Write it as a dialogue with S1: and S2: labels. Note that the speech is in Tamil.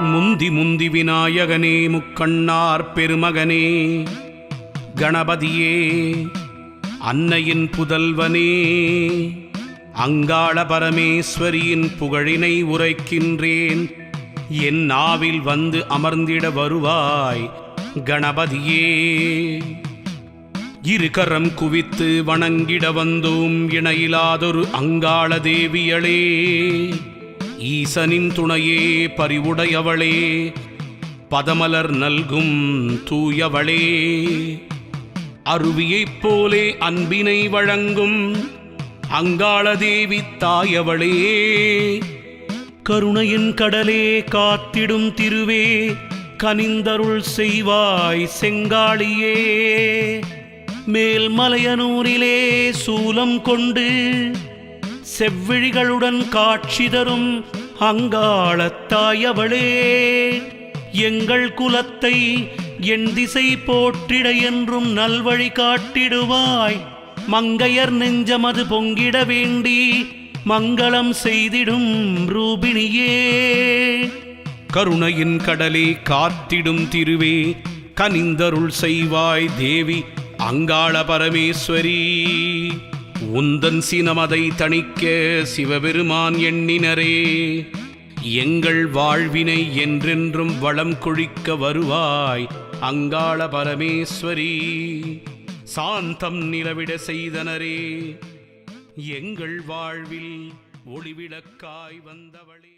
S1: முந்தி முந்தி விநாயகனே முக்கண்ணார் பெருமகனே கணபதியே அன்னையின் புதல்வனே அங்காள பரமேஸ்வரியின் புகழினை உரைக்கின்றேன். என் நாவில் வந்து அமர்ந்திட வருவாய் கணபதியே. இருகரம் குவித்து வணங்கிட வந்தோம் இணையிலாதொரு அங்காள தேவியளே ஈசனின் துணையே பரிவுடையவளே. பதமலர் நல்கும் தூயவளே. அருவியைப் போலே அன்பினை வழங்கும் அங்காள தேவி தாயவளே. கருணையின் கடலே காத்திடும் திருவே கனிந்தருள் செய்வாய் செங்காளியே. மேல்மலையனூரிலே சூலம் கொண்டு செவ்விழிகளுடன் காட்சி தரும் அங்காளத்தாயவளே எங்கள் குலத்தை என் திசை போற்றிட என்றும் நல்வழி காட்டிடுவாய். மங்கையர் நெஞ்சமது பொங்கிட வேண்டி மங்களம் செய்திடும் ரூபிணியே. கருணையின் கடலே காத்திடும் திருவே கனிந்தருள் செய்வாய் தேவி அங்காள பரமேஸ்வரி உந்தன் சினமதை தணிக்க சிவபெருமான் எண்ணினரே எங்கள் வாழ்வினை என்றென்றும் வளம் கொழிக்க வருவாய் அங்காள பரமேஸ்வரி. சாந்தம் நிலவிட செய்தனரே எங்கள் வாழ்வில் ஒளிவிளக்காய் வந்தவளே.